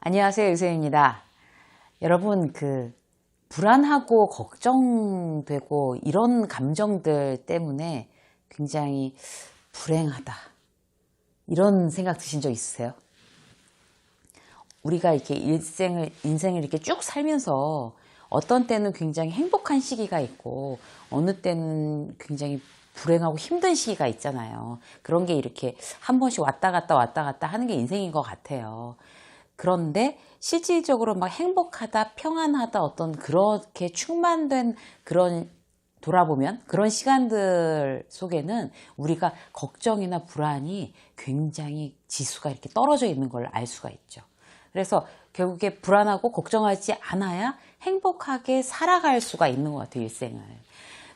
안녕하세요. 유세입니다. 여러분, 그, 불안하고 걱정되고 이런 감정들 때문에 굉장히 불행하다. 이런 생각 드신 적 있으세요? 우리가 이렇게 일생을, 인생을 이렇게 쭉 살면서 어떤 때는 굉장히 행복한 시기가 있고 어느 때는 굉장히 불행하고 힘든 시기가 있잖아요. 그런 게 이렇게 한 번씩 왔다 갔다 왔다 갔다 하는 게 인생인 것 같아요. 그런데 실질적으로 막 행복하다, 평안하다, 어떤 그렇게 충만된 그런 돌아보면 그런 시간들 속에는 우리가 걱정이나 불안이 굉장히 지수가 이렇게 떨어져 있는 걸 알 수가 있죠. 그래서 결국에 불안하고 걱정하지 않아야 행복하게 살아갈 수가 있는 것 같아요, 일생을.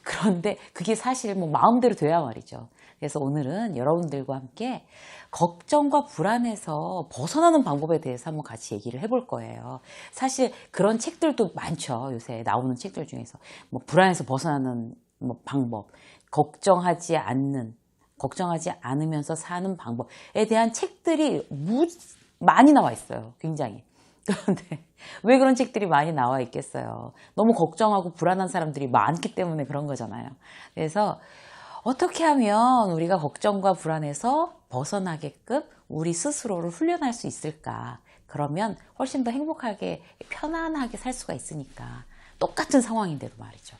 그런데 그게 사실 뭐 마음대로 돼야 말이죠. 그래서 오늘은 여러분들과 함께 걱정과 불안에서 벗어나는 방법에 대해서 한번 같이 얘기를 해볼 거예요. 사실 그런 책들도 많죠. 요새 나오는 책들 중에서. 뭐 불안에서 벗어나는 뭐 방법, 걱정하지 않는, 걱정하지 않으면서 사는 방법에 대한 책들이 무, 많이 나와 있어요. 굉장히. 그런데 왜 그런 책들이 많이 나와 있겠어요? 너무 걱정하고 불안한 사람들이 많기 때문에 그런 거잖아요. 그래서 어떻게 하면 우리가 걱정과 불안에서 벗어나게끔 우리 스스로를 훈련할 수 있을까? 그러면 훨씬 더 행복하게, 편안하게 살 수가 있으니까. 똑같은 상황인데도 말이죠.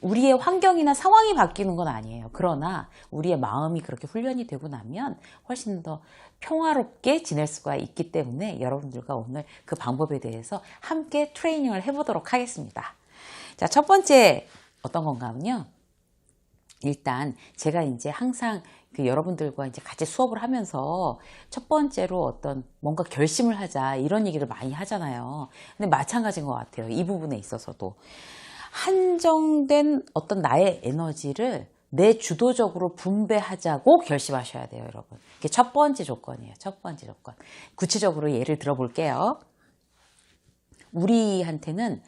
우리의 환경이나 상황이 바뀌는 건 아니에요. 그러나 우리의 마음이 그렇게 훈련이 되고 나면 훨씬 더 평화롭게 지낼 수가 있기 때문에 여러분들과 오늘 그 방법에 대해서 함께 트레이닝을 해보도록 하겠습니다. 자, 첫 번째 어떤 건가 하면요. 일단 제가 이제 항상 그 여러분들과 이제 같이 수업을 하면서 첫 번째로 어떤 뭔가 결심을 하자 이런 얘기를 많이 하잖아요. 근데 마찬가지인 것 같아요. 이 부분에 있어서도 한정된 어떤 나의 에너지를 내 주도적으로 분배하자고 결심하셔야 돼요, 여러분. 이게 첫 번째 조건이에요. 첫 번째 조건. 구체적으로 예를 들어 볼게요. 우리한테는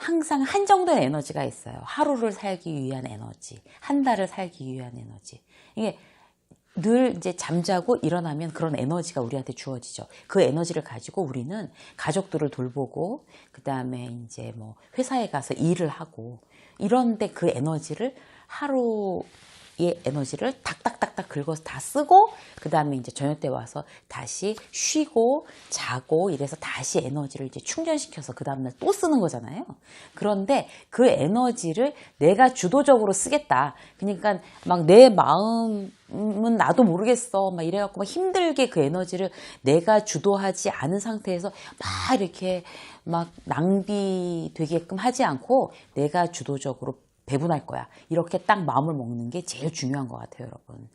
항상 한정된 에너지가 있어요. 하루를 살기 위한 에너지, 한 달을 살기 위한 에너지. 이게 늘 이제 잠자고 일어나면 그런 에너지가 우리한테 주어지죠. 그 에너지를 가지고 우리는 가족들을 돌보고, 그 다음에 이제 뭐 회사에 가서 일을 하고, 이런데 그 에너지를 하루 의 에너지를 탁탁탁탁 긁어서 다 쓰고 그 다음에 이제 저녁 때 와서 다시 쉬고 자고 이래서 다시 에너지를 이제 충전시켜서 그 다음날 또 쓰는 거잖아요. 그런데 그 에너지를 내가 주도적으로 쓰겠다. 그러니까 막 내 마음은 나도 모르겠어. 막 이래갖고 막 힘들게 그 에너지를 내가 주도하지 않은 상태에서 막 이렇게 막 낭비되게끔 하지 않고 내가 주도적으로 배분할 거야. 이렇게 딱 마음을 먹는 게 제일 중요한 것 같아요, 여러분.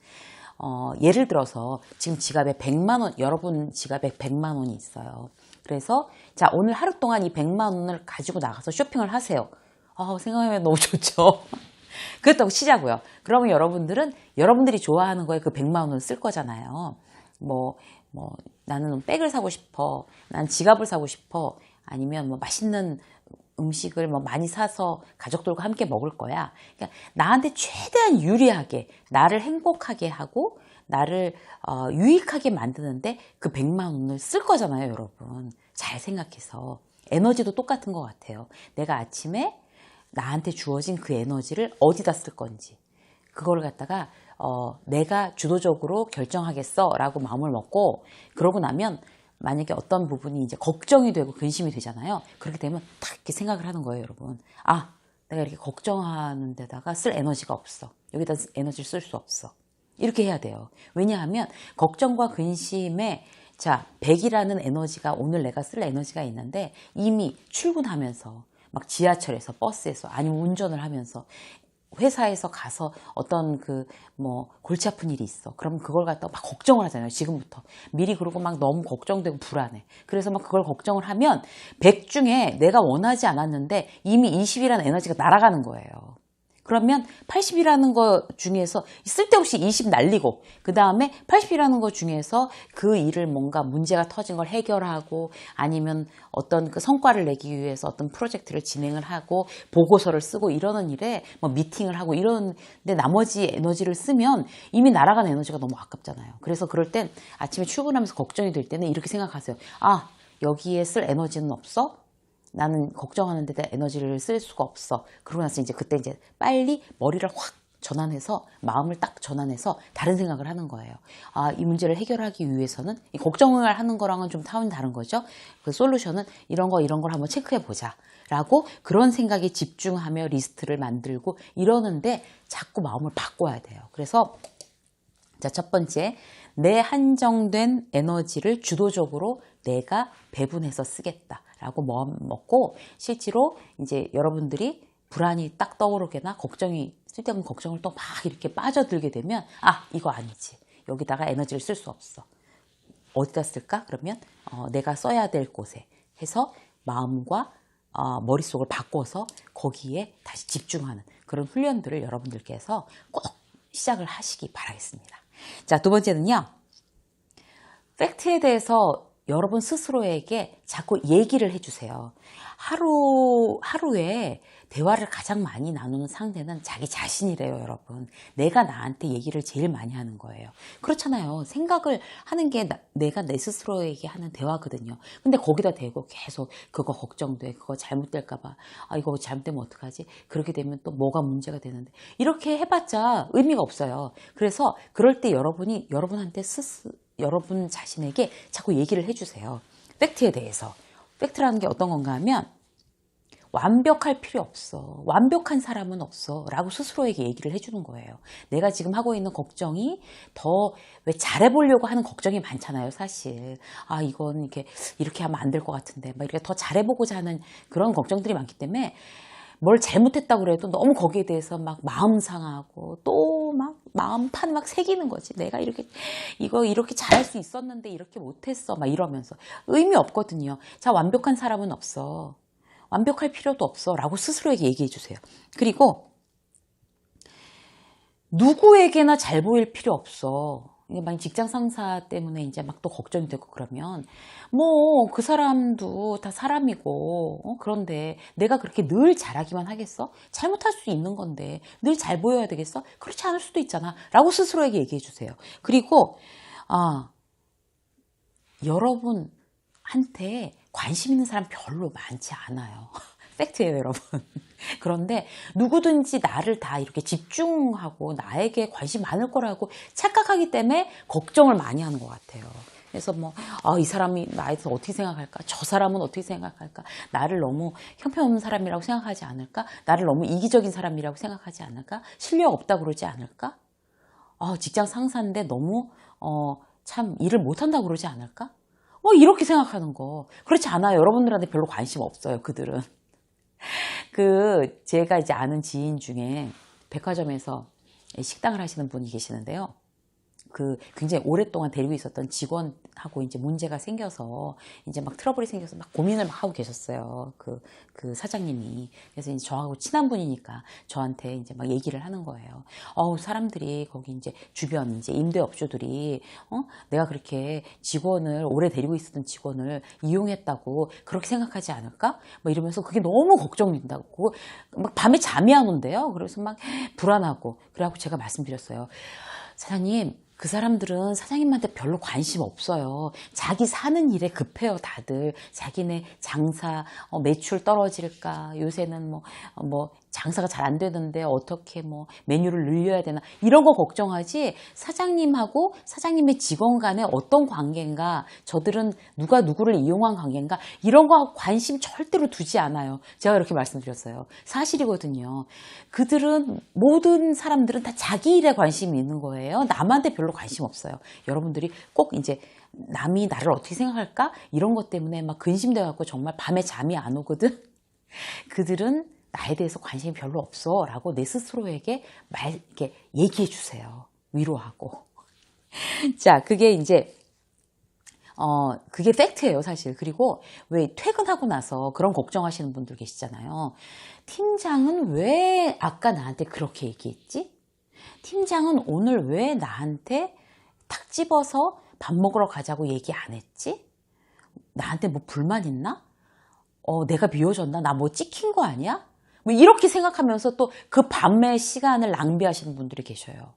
어, 예를 들어서 지금 지갑에 100만 원, 여러분 지갑에 100만 원이 있어요. 그래서 자, 오늘 하루 동안 이 100만 원을 가지고 나가서 쇼핑을 하세요. 아, 생각하면 너무 좋죠. 그렇다고 치자고요. 그러면 여러분들은 여러분들이 좋아하는 거에 그 100만 원을 쓸 거잖아요. 뭐, 뭐, 나는 백을 사고 싶어. 난 지갑을 사고 싶어. 아니면 뭐 맛있는 음식을 뭐 많이 사서 가족들과 함께 먹을 거야. 그러니까 나한테 최대한 유리하게 나를 행복하게 하고 나를 어, 유익하게 만드는데 그 100만 원을 쓸 거잖아요, 여러분. 잘 생각해서 에너지도 똑같은 것 같아요. 내가 아침에 나한테 주어진 그 에너지를 어디다 쓸 건지 그걸 갖다가 어, 내가 주도적으로 결정하겠어 라고 마음을 먹고 그러고 나면 만약에 어떤 부분이 이제 걱정이 되고 근심이 되잖아요. 그렇게 되면 딱 이렇게 생각을 하는 거예요, 여러분. 아, 내가 이렇게 걱정하는 데다가 쓸 에너지가 없어. 여기다 에너지를 쓸 수 없어. 이렇게 해야 돼요. 왜냐하면 걱정과 근심에 자, 100이라는 에너지가 오늘 내가 쓸 에너지가 있는데 이미 출근하면서 막 지하철에서 버스에서 아니면 운전을 하면서 회사에서 가서 어떤 그 뭐 골치 아픈 일이 있어. 그럼 그걸 갖다 막 걱정을 하잖아요. 지금부터. 미리 그러고 막 너무 걱정되고 불안해. 그래서 막 그걸 걱정을 하면 100 중에 내가 원하지 않았는데 이미 20이라는 에너지가 날아가는 거예요. 그러면 80이라는 것 중에서 쓸데없이 20 날리고 그 다음에 80이라는 것 중에서 그 일을 뭔가 문제가 터진 걸 해결하고 아니면 어떤 그 성과를 내기 위해서 어떤 프로젝트를 진행을 하고 보고서를 쓰고 이러는 일에 뭐 미팅을 하고 이러는데 나머지 에너지를 쓰면 이미 날아간 에너지가 너무 아깝잖아요. 그래서 그럴 땐 아침에 출근하면서 걱정이 될 때는 이렇게 생각하세요. 아 여기에 쓸 에너지는 없어? 나는 걱정하는 데다 에너지를 쓸 수가 없어. 그러고 나서 이제 그때 이제 빨리 머리를 확 전환해서 마음을 딱 전환해서 다른 생각을 하는 거예요. 아, 이 문제를 해결하기 위해서는 이 걱정을 하는 거랑은 좀 타원이 다른 거죠. 그 솔루션은 이런 거 이런 걸 한번 체크해 보자. 라고 그런 생각에 집중하며 리스트를 만들고 이러는데 자꾸 마음을 바꿔야 돼요. 그래서 자, 첫 번째, 내 한정된 에너지를 주도적으로 내가 배분해서 쓰겠다 라고 먹고 실제로 이제 여러분들이 불안이 딱 떠오르거나 걱정이 쓸데없는 걱정을 또 막 이렇게 빠져들게 되면 아 이거 아니지 여기다가 에너지를 쓸 수 없어 어디다 쓸까 그러면 어, 내가 써야 될 곳에 해서 마음과 어, 머릿속을 바꿔서 거기에 다시 집중하는 그런 훈련들을 여러분들께서 꼭 시작을 하시기 바라겠습니다. 자, 두 번째는요. 팩트에 대해서 여러분 스스로에게 자꾸 얘기를 해주세요. 하루, 하루에 대화를 가장 많이 나누는 상대는 자기 자신이래요, 여러분. 내가 나한테 얘기를 제일 많이 하는 거예요. 그렇잖아요. 생각을 하는 게 나, 내가 내 스스로에게 하는 대화거든요. 근데 거기다 대고 계속 그거 걱정돼. 그거 잘못될까봐. 아, 이거 잘못되면 어떡하지? 그렇게 되면 또 뭐가 문제가 되는데. 이렇게 해봤자 의미가 없어요. 그래서 그럴 때 여러분이 여러분한테 스스, 여러분 자신에게 자꾸 얘기를 해주세요. 팩트에 대해서. 팩트라는 게 어떤 건가 하면 완벽할 필요 없어. 완벽한 사람은 없어. 라고 스스로에게 얘기를 해주는 거예요. 내가 지금 하고 있는 걱정이 더 왜 잘해보려고 하는 걱정이 많잖아요, 사실. 아, 이건 이렇게, 이렇게 하면 안 될 것 같은데. 막 이렇게 더 잘해보고자 하는 그런 걱정들이 많기 때문에 뭘 잘못했다고 그래도 너무 거기에 대해서 막 마음 상하고 또 막 마음판 막 새기는 거지. 내가 이렇게, 이거 이렇게 잘할 수 있었는데 이렇게 못했어. 막 이러면서. 의미 없거든요. 자, 완벽한 사람은 없어. 완벽할 필요도 없어. 라고 스스로에게 얘기해 주세요. 그리고 누구에게나 잘 보일 필요 없어. 만약 직장 상사 때문에 이제 막 또 걱정이 되고 그러면 뭐 그 사람도 다 사람이고 어? 그런데 내가 그렇게 늘 잘하기만 하겠어? 잘못할 수 있는 건데 늘 잘 보여야 되겠어? 그렇지 않을 수도 있잖아. 라고 스스로에게 얘기해 주세요. 그리고 아 여러분한테 관심 있는 사람 별로 많지 않아요. 팩트예요, 여러분. 그런데 누구든지 나를 다 이렇게 집중하고 나에게 관심 많을 거라고 착각하기 때문에 걱정을 많이 하는 것 같아요. 그래서 뭐, 아, 이 사람이 나에 대해서 어떻게 생각할까? 저 사람은 어떻게 생각할까? 나를 너무 형편없는 사람이라고 생각하지 않을까? 나를 너무 이기적인 사람이라고 생각하지 않을까? 실력 없다고 그러지 않을까? 아, 직장 상사인데 너무, 어, 참 일을 못한다고 그러지 않을까? 뭐, 이렇게 생각하는 거. 그렇지 않아요. 여러분들한테 별로 관심 없어요, 그들은. 그 제가 이제 아는 지인 중에 백화점에서 식당을 하시는 분이 계시는데요. 그 굉장히 오랫동안 데리고 있었던 직원하고 이제 문제가 생겨서 이제 막 트러블이 생겨서 막 고민을 막 하고 계셨어요. 그, 그 사장님이. 그래서 이제 저하고 친한 분이니까 저한테 이제 막 얘기를 하는 거예요. 어우, 사람들이 거기 이제 주변 이제 임대업주들이, 어? 내가 그렇게 직원을, 오래 데리고 있었던 직원을 이용했다고 그렇게 생각하지 않을까? 뭐 이러면서 그게 너무 걱정된다고. 막 밤에 잠이 안 온대요. 그래서 막 불안하고. 그래갖고 제가 말씀드렸어요. 사장님, 그 사람들은 사장님한테 별로 관심 없어요. 자기 사는 일에 급해요, 다들. 자기네 장사, 어, 매출 떨어질까, 요새는 뭐, 어, 뭐, 장사가 잘 안 되는데 어떻게 뭐 메뉴를 늘려야 되나 이런 거 걱정하지 사장님하고 사장님의 직원 간에 어떤 관계인가 저들은 누가 누구를 이용한 관계인가 이런 거 관심 절대로 두지 않아요. 제가 이렇게 말씀드렸어요. 사실이거든요. 그들은 모든 사람들은 다 자기 일에 관심이 있는 거예요. 남한테 별로 관심 없어요. 여러분들이 꼭 이제 남이 나를 어떻게 생각할까 이런 것 때문에 막 근심돼 갖고 정말 밤에 잠이 안 오거든. 그들은 나에 대해서 관심이 별로 없어. 라고 내 스스로에게 말, 이렇게 얘기해 주세요. 위로하고. 자, 그게 이제, 어, 그게 팩트예요, 사실. 그리고 왜 퇴근하고 나서 그런 걱정하시는 분들 계시잖아요. 팀장은 왜 아까 나한테 그렇게 얘기했지? 팀장은 오늘 왜 나한테 탁 집어서 밥 먹으러 가자고 얘기 안 했지? 나한테 뭐 불만 있나? 어, 내가 미워졌나? 나 뭐 찍힌 거 아니야? 뭐 이렇게 생각하면서 또 그 밤의 시간을 낭비하시는 분들이 계셔요.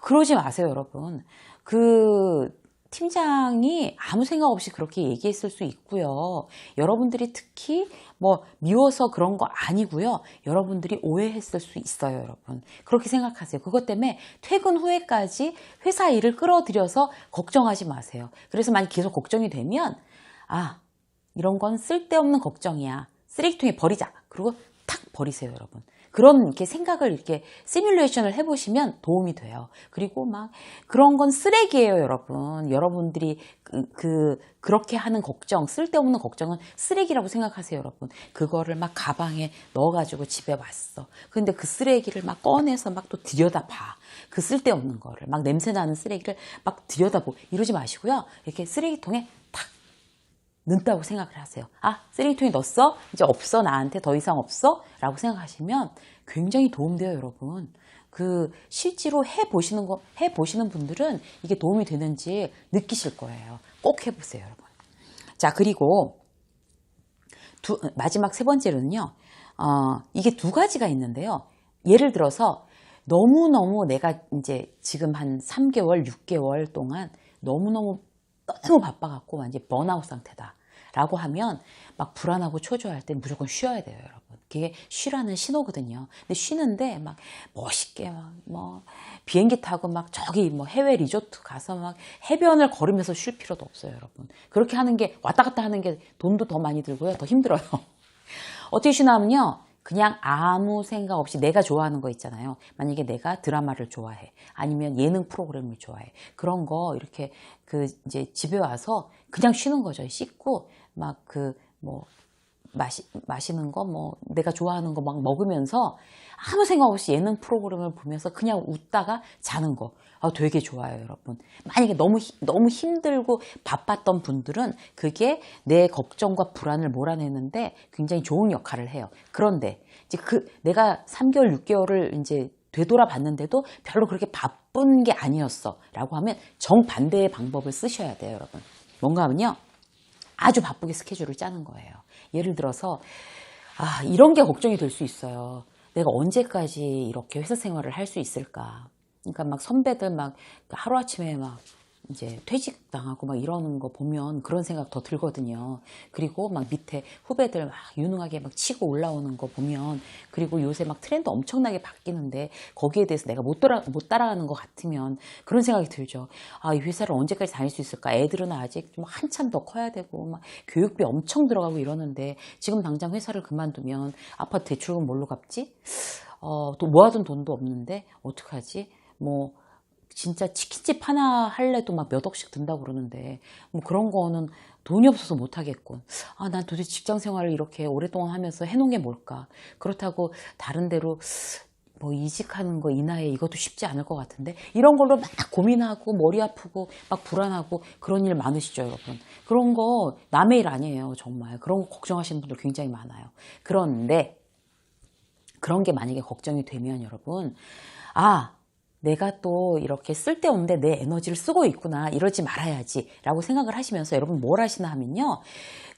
그러지 마세요, 여러분. 그 팀장이 아무 생각 없이 그렇게 얘기했을 수 있고요. 여러분들이 특히 뭐 미워서 그런 거 아니고요. 여러분들이 오해했을 수 있어요, 여러분. 그렇게 생각하세요. 그것 때문에 퇴근 후에까지 회사 일을 끌어들여서 걱정하지 마세요. 그래서 만약 계속 걱정이 되면 아, 이런 건 쓸데없는 걱정이야. 쓰레기통에 버리자. 그리고 탁 버리세요, 여러분. 그런 이렇게 생각을 이렇게 시뮬레이션을 해보시면 도움이 돼요. 그리고 막 그런 건 쓰레기예요, 여러분. 여러분들이 그, 그 그렇게 하는 걱정, 쓸데없는 걱정은 쓰레기라고 생각하세요, 여러분. 그거를 막 가방에 넣어가지고 집에 왔어. 근데 그 쓰레기를 막 꺼내서 막 또 들여다봐. 그 쓸데없는 거를 막 냄새 나는 쓰레기를 막 들여다보. 이러지 마시고요. 이렇게 쓰레기통에 탁 넣는다고 생각을 하세요. 아, 쓰레기통에 넣었어? 이제 없어? 나한테 더 이상 없어? 라고 생각하시면 굉장히 도움돼요, 여러분. 그, 실제로 해보시는 거, 해보시는 분들은 이게 도움이 되는지 느끼실 거예요. 꼭 해보세요, 여러분. 자, 그리고 두, 마지막 세 번째로는요, 어, 이게 두 가지가 있는데요. 예를 들어서 너무너무 내가 이제 지금 한 3개월, 6개월 동안 너무너무 너무 바빠갖고 완전 번아웃 상태다. 라고 하면 막 불안하고 초조할 때 무조건 쉬어야 돼요, 여러분. 그게 쉬라는 신호거든요. 근데 쉬는데 막 멋있게 막 뭐 비행기 타고 막 저기 뭐 해외 리조트 가서 막 해변을 걸으면서 쉴 필요도 없어요, 여러분. 그렇게 하는 게 왔다 갔다 하는 게 돈도 더 많이 들고요. 더 힘들어요. 어떻게 쉬나면요. 그냥 아무 생각 없이 내가 좋아하는 거 있잖아요. 만약에 내가 드라마를 좋아해. 아니면 예능 프로그램을 좋아해. 그런 거 이렇게 그 이제 집에 와서 그냥 쉬는 거죠. 씻고 막 그 뭐 마시, 마시는 거 뭐 내가 좋아하는 거 막 먹으면서 아무 생각 없이 예능 프로그램을 보면서 그냥 웃다가 자는 거. 아, 되게 좋아요, 여러분. 만약에 너무, 힘- 너무 힘들고 바빴던 분들은 그게 내 걱정과 불안을 몰아내는데 굉장히 좋은 역할을 해요. 그런데 이제 그 내가 3개월, 6개월을 이제 되돌아 봤는데도 별로 그렇게 바쁜 게 아니었어. 라고 하면 정반대의 방법을 쓰셔야 돼요, 여러분. 뭔가 하면요. 아주 바쁘게 스케줄을 짜는 거예요. 예를 들어서, 아, 이런 게 걱정이 될 수 있어요. 내가 언제까지 이렇게 회사 생활을 할 수 있을까. 그러니까 막 선배들 막 하루아침에 막 이제 퇴직 당하고 막 이러는 거 보면 그런 생각 더 들거든요. 그리고 막 밑에 후배들 막 유능하게 막 치고 올라오는 거 보면 그리고 요새 막 트렌드 엄청나게 바뀌는데 거기에 대해서 내가 못 따라 못 따라가는 것 같으면 그런 생각이 들죠. 아, 이 회사를 언제까지 다닐 수 있을까? 애들은 아직 좀 한참 더 커야 되고 막 교육비 엄청 들어가고 이러는데 지금 당장 회사를 그만두면 아파트 대출은 뭘로 갚지? 어, 또 모아둔 돈도 없는데 어떡하지? 뭐 진짜 치킨집 하나 할래도 막 몇 억씩 든다고 그러는데 뭐 그런 거는 돈이 없어서 못 하겠군. 아, 난 도대체 직장 생활을 이렇게 오랫동안 하면서 해놓은 게 뭘까? 그렇다고 다른 데로 뭐 이직하는 거 이 나이에 이것도 쉽지 않을 것 같은데 이런 걸로 막 고민하고 머리 아프고 막 불안하고 그런 일 많으시죠, 여러분. 그런 거 남의 일 아니에요, 정말. 그런 거 걱정하시는 분들 굉장히 많아요. 그런데 그런 게 만약에 걱정이 되면 여러분, 아, 내가 또 이렇게 쓸데없는데 내 에너지를 쓰고 있구나. 이러지 말아야지. 라고 생각을 하시면서 여러분 뭘 하시나 하면요.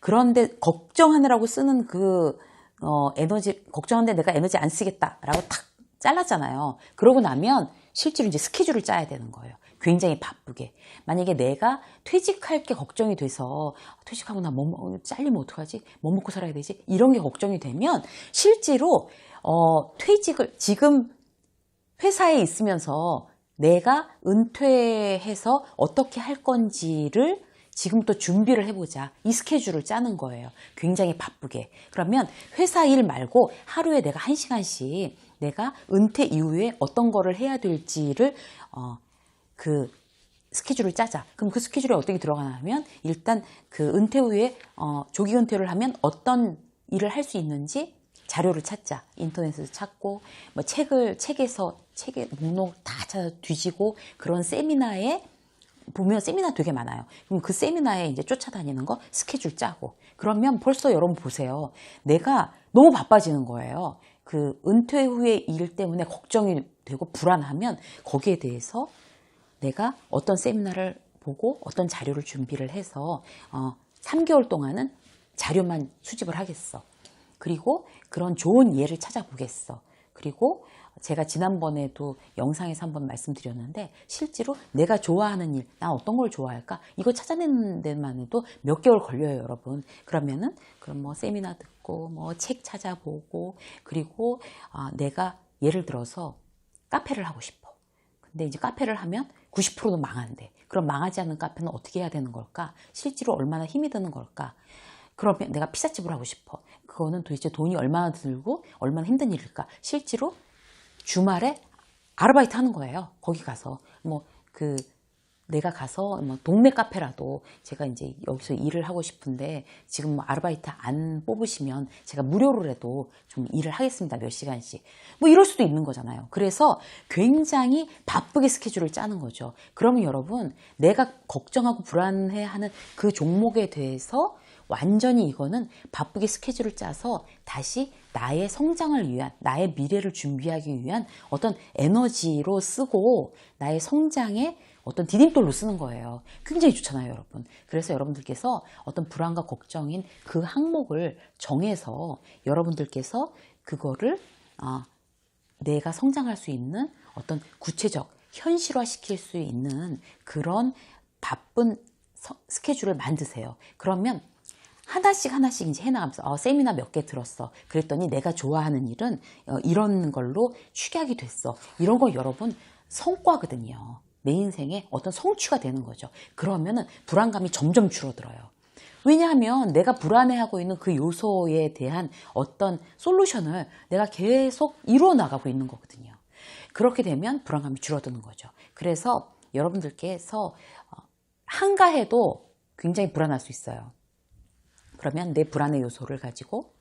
그런데 걱정하느라고 쓰는 그, 어, 에너지, 걱정하는데 내가 에너지 안 쓰겠다. 라고 탁 잘랐잖아요. 그러고 나면 실제로 이제 스케줄을 짜야 되는 거예요. 굉장히 바쁘게. 만약에 내가 퇴직할 게 걱정이 돼서 퇴직하고 나 뭐, 먹- 잘리면 어떡하지? 뭐 먹고 살아야 되지? 이런 게 걱정이 되면 실제로 어, 퇴직을 지금 회사에 있으면서 내가 은퇴해서 어떻게 할 건지를 지금부터 준비를 해보자. 이 스케줄을 짜는 거예요. 굉장히 바쁘게. 그러면 회사 일 말고 하루에 내가 한 시간씩 내가 은퇴 이후에 어떤 거를 해야 될지를, 어, 그, 스케줄을 짜자. 그럼 그 스케줄에 어떻게 들어가나 하면 일단 그 은퇴 후에, 어, 조기 은퇴를 하면 어떤 일을 할 수 있는지 자료를 찾자. 인터넷에서 찾고, 뭐 책을, 책에서, 책의 목록 다 찾아 뒤지고, 그런 세미나에, 보면 세미나 되게 많아요. 그럼 그 세미나에 이제 쫓아다니는 거 스케줄 짜고. 그러면 벌써 여러분 보세요. 내가 너무 바빠지는 거예요. 그 은퇴 후의 일 때문에 걱정이 되고 불안하면 거기에 대해서 내가 어떤 세미나를 보고 어떤 자료를 준비를 해서 어, 3개월 동안은 자료만 수집을 하겠어. 그리고 그런 좋은 예를 찾아보겠어. 그리고 제가 지난번에도 영상에서 한번 말씀드렸는데 실제로 내가 좋아하는 일, 나 어떤 걸 좋아할까? 이거 찾아내는 데만 해도 몇 개월 걸려요, 여러분. 그러면은 그럼 뭐 세미나 듣고 뭐 책 찾아보고 그리고 아, 내가 예를 들어서 카페를 하고 싶어. 근데 이제 카페를 하면 90%는 망한대. 그럼 망하지 않는 카페는 어떻게 해야 되는 걸까? 실제로 얼마나 힘이 드는 걸까? 그러면 내가 피자집을 하고 싶어. 그거는 도대체 돈이 얼마나 들고 얼마나 힘든 일일까? 실제로 주말에 아르바이트 하는 거예요. 거기 가서 뭐 그 내가 가서 뭐 동네 카페라도 제가 이제 여기서 일을 하고 싶은데 지금 뭐 아르바이트 안 뽑으시면 제가 무료로라도 좀 일을 하겠습니다. 몇 시간씩. 뭐 이럴 수도 있는 거잖아요. 그래서 굉장히 바쁘게 스케줄을 짜는 거죠. 그러면 여러분 내가 걱정하고 불안해하는 그 종목에 대해서 완전히 이거는 바쁘게 스케줄을 짜서 다시 나의 성장을 위한, 나의 미래를 준비하기 위한 어떤 에너지로 쓰고 나의 성장에 어떤 디딤돌로 쓰는 거예요. 굉장히 좋잖아요, 여러분. 그래서 여러분들께서 어떤 불안과 걱정인 그 항목을 정해서 여러분들께서 그거를 아, 내가 성장할 수 있는 어떤 구체적 현실화 시킬 수 있는 그런 바쁜 서- 스케줄을 만드세요. 그러면 하나씩 하나씩 이제 해나가면서 어, 세미나 몇 개 들었어. 그랬더니 내가 좋아하는 일은 어, 이런 걸로 축약이 됐어. 이런 거 여러분 성과거든요. 내 인생에 어떤 성취가 되는 거죠. 그러면은 불안감이 점점 줄어들어요. 왜냐하면 내가 불안해하고 있는 그 요소에 대한 어떤 솔루션을 내가 계속 이루어 나가고 있는 거거든요. 그렇게 되면 불안감이 줄어드는 거죠. 그래서 여러분들께서 어, 한가해도 굉장히 불안할 수 있어요. 그러면 내 불안의 요소를 가지고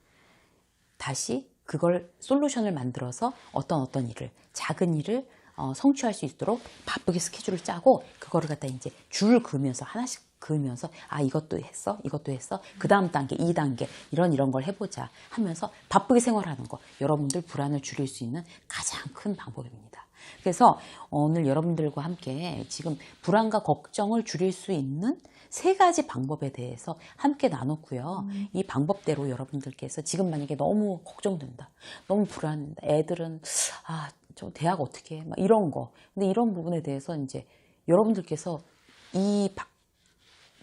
다시 그걸 솔루션을 만들어서 어떤 어떤 일을 작은 일을 어, 성취할 수 있도록 바쁘게 스케줄을 짜고 그거를 갖다 이제 줄 그으면서 하나씩 그으면서 아 이것도 했어 이것도 했어 그 다음 단계 이 단계 이런 이런 걸 해보자 하면서 바쁘게 생활하는 거 여러분들 불안을 줄일 수 있는 가장 큰 방법입니다. 그래서 오늘 여러분들과 함께 지금 불안과 걱정을 줄일 수 있는 세 가지 방법에 대해서 함께 나눴고요. 이 방법대로 여러분들께서 지금 만약에 너무 걱정된다. 너무 불안한다. 애들은 아, 저 대학 어떻게 해? 막 이런 거. 근데 이런 부분에 대해서 이제 여러분들께서 이 바,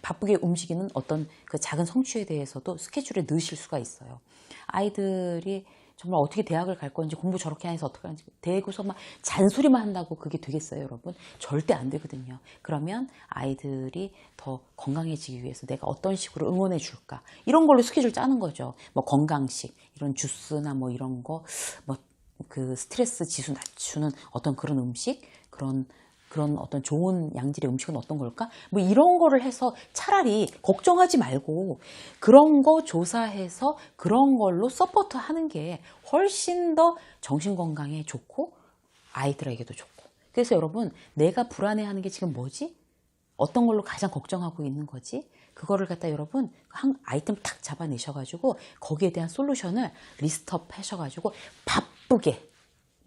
바쁘게 움직이는 어떤 그 작은 성취에 대해서도 스케줄에 넣으실 수가 있어요. 아이들이 정말 어떻게 대학을 갈 건지 공부 저렇게 해서 어떻게 하는지 대고서 막 잔소리만 한다고 그게 되겠어요, 여러분? 절대 안 되거든요. 그러면 아이들이 더 건강해지기 위해서 내가 어떤 식으로 응원해 줄까? 이런 걸로 스케줄 짜는 거죠. 뭐 건강식, 이런 주스나 뭐 이런 거, 뭐 그 스트레스 지수 낮추는 어떤 그런 음식, 그런 그런 어떤 좋은 양질의 음식은 어떤 걸까? 뭐 이런 거를 해서 차라리 걱정하지 말고 그런 거 조사해서 그런 걸로 서포트 하는 게 훨씬 더 정신 건강에 좋고 아이들에게도 좋고. 그래서 여러분, 내가 불안해하는 게 지금 뭐지? 어떤 걸로 가장 걱정하고 있는 거지? 그거를 갖다 여러분 한 아이템 탁 잡아내셔가지고 거기에 대한 솔루션을 리스트업 하셔가지고 바쁘게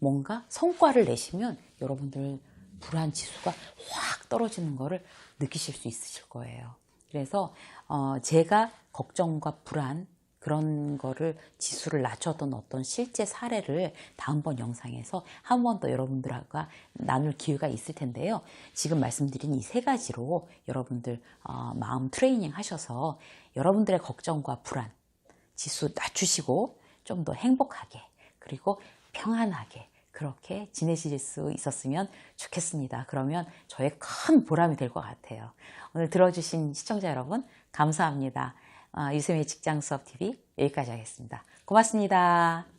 뭔가 성과를 내시면 여러분들 불안 지수가 확 떨어지는 거를 느끼실 수 있으실 거예요. 그래서 어, 제가 걱정과 불안 그런 거를 지수를 낮췄던 어떤 실제 사례를 다음번 영상에서 한 번 더 여러분들과 나눌 기회가 있을 텐데요. 지금 말씀드린 이 세 가지로 여러분들 어, 마음 트레이닝 하셔서 여러분들의 걱정과 불안 지수 낮추시고 좀 더 행복하게 그리고 평안하게 그렇게 지내실 수 있었으면 좋겠습니다. 그러면 저의 큰 보람이 될 것 같아요. 오늘 들어주신 시청자 여러분 감사합니다. 아, 유세미의 직장 수업 TV 여기까지 하겠습니다. 고맙습니다.